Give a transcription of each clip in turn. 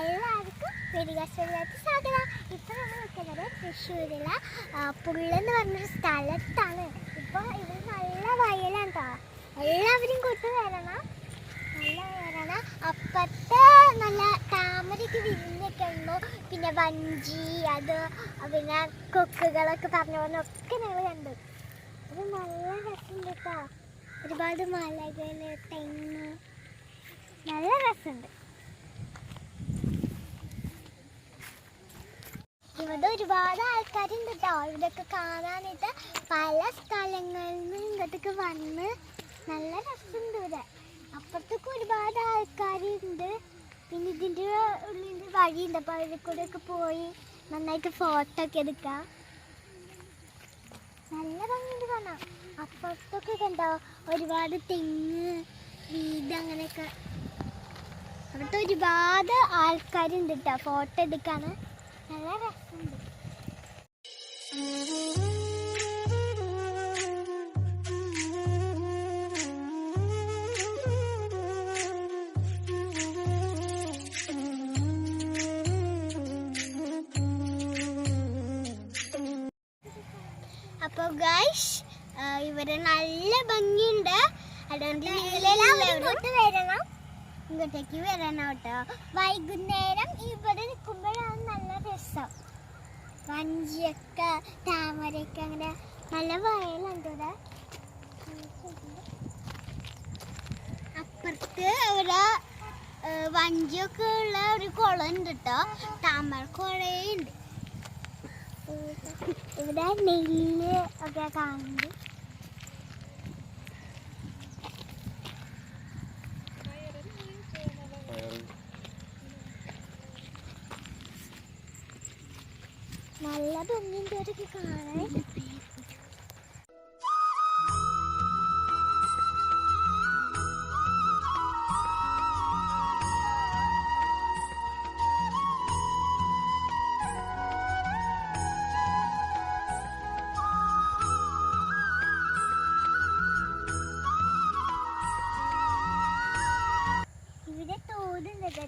എല്ലാവർക്കും വെടികാശ്വരത്തിലേക്ക് സ്വാഗതം. ഇപ്പോൾ നമ്മൾ നിൽക്കുന്നത് തൃശ്ശൂരിലെ പുള്ളെന്ന് പറഞ്ഞൊരു സ്ഥലത്താണ്. ഇപ്പോൾ ഇവിടെ നല്ല വയലാണ് കേട്ടോ എല്ലാവരും കൂട്ടി വരണം. നല്ല വരണം അപ്പത്തെ നല്ല താമരയ്ക്ക് വിരിഞ്ഞൊക്കെ ഉണ്ടോ? പിന്നെ വഞ്ചി അത് പിന്നെ കൊക്കുകളൊക്കെ പറഞ്ഞു ഒക്കെ ഞങ്ങൾ കണ്ടു. അത് നല്ല രസമുണ്ട് കേട്ടോ ഒരുപാട് മലകൾ തെങ്ങ് നല്ല രസമുണ്ട്. ഇവിടെ ഒരുപാട് ആൾക്കാരുണ്ട് കേട്ടോ ഇവിടെയൊക്കെ കാണാനായിട്ട് പല സ്ഥലങ്ങളിൽ നിന്ന് ഇങ്ങോട്ടേക്ക് വന്ന് നല്ല രസമുണ്ട് ഇവിടെ. അപ്പുറത്തൊക്കെ ഒരുപാട് ആൾക്കാരുണ്ട്. പിന്നെ ഇതിന്റെ ഉള്ളിൽ വഴിയുണ്ട്. അപ്പോൾ അതിൽ കൂടെ ഒക്കെ പോയി നന്നായിട്ട് ഫോട്ടോ ഒക്കെ എടുക്കാം. നല്ല ഭംഗിയുണ്ട് കാണാം അപ്പുറത്തൊക്കെ കണ്ടോ? ഒരുപാട് തെങ്ങ് വീട് അങ്ങനെയൊക്കെ. അവിടുത്തെ ഒരുപാട് ആൾക്കാരുണ്ട് കേട്ടോ ഫോട്ടോ എടുക്കാൻ നല്ല രസമുണ്ട് അപ്പോൾ ഗൈഷ് ഇവർ നല്ല ഭംഗിയുണ്ട്. അതുകൊണ്ട് ഇങ്ങോട്ട് വരണം. ഇങ്ങോട്ടേക്ക് വരണം കേട്ടോ. വൈകുന്നേരം ഇവിടെ നിൽക്കുമ്പോഴാണ് നല്ല രസം. വഞ്ചിയൊക്കെ താമരയൊക്കെ അങ്ങനെ നല്ല വയലുണ്ട് ഇവിടെ. അപ്പുറത്ത് ഇവിടെ വഞ്ചിയൊക്കെ ഉള്ള ഒരു കുളം ഉണ്ട് കേട്ടോ. താമര കുളയുണ്ട്. ഇവിടെ നെല്ല് ഒക്കെ കാണുന്നുണ്ട്. നല്ല ഭംഗിയുണ്ട് ഇതൊക്കെ കാണാൻ.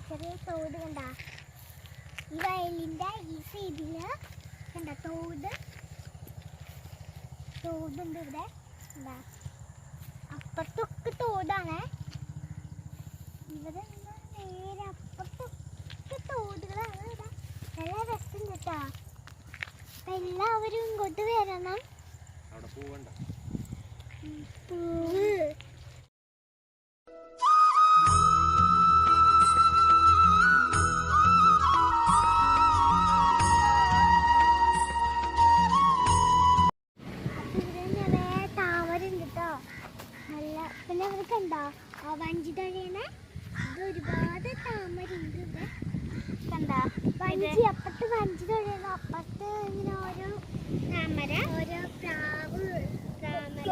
ചെറിയ തോട് കണ്ട. ഈ വയലിന്റെ ഈ സൈഡിൽ കണ്ട തോട് തോടുണ്ട് ഇവിടെ. എന്താ? അപ്പുറത്തൊക്കെ തോടാണ്. ഇവിടെ നേരെ അപ്പുറത്തൊക്കെ തോടുകളാണ് ഇവിടെ. നല്ല രസം കേട്ടോ. അപ്പൊ എല്ലാവരും ഇങ്ങോട്ട് വരണം. പൂവ്. പിന്നെ അവിടെ കണ്ടോ ആ വഞ്ചി തഴയണേ ഇത് ഒരുപാട് താമരയുണ്ട് ഇവിടെ കണ്ടോ വഞ്ചി അപ്പുറത്ത് വഞ്ചി തഴയണ അപ്പുറത്ത് ഇങ്ങനെ ഓരോ താമര? ഓരോ പ്രാവ് താമര?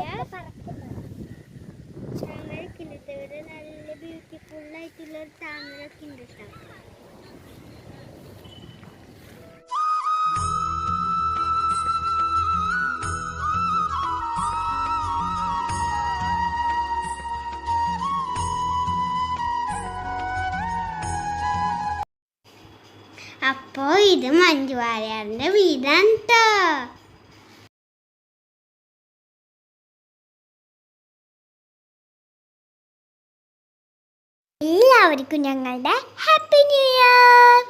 ഉണ്ട് ഇവിടെ നല്ല ബ്യൂട്ടിഫുൾ ആയിട്ടുള്ള ഒരു താമരൊക്കെ ഉണ്ട് കേട്ടോ അപ്പോ ഇത് മഞ്ജു വാര്യറിന്റെ വീടാണ് എല്ലാവർക്കും ഞങ്ങളുടെ ഹാപ്പി ന്യൂ ഇയർ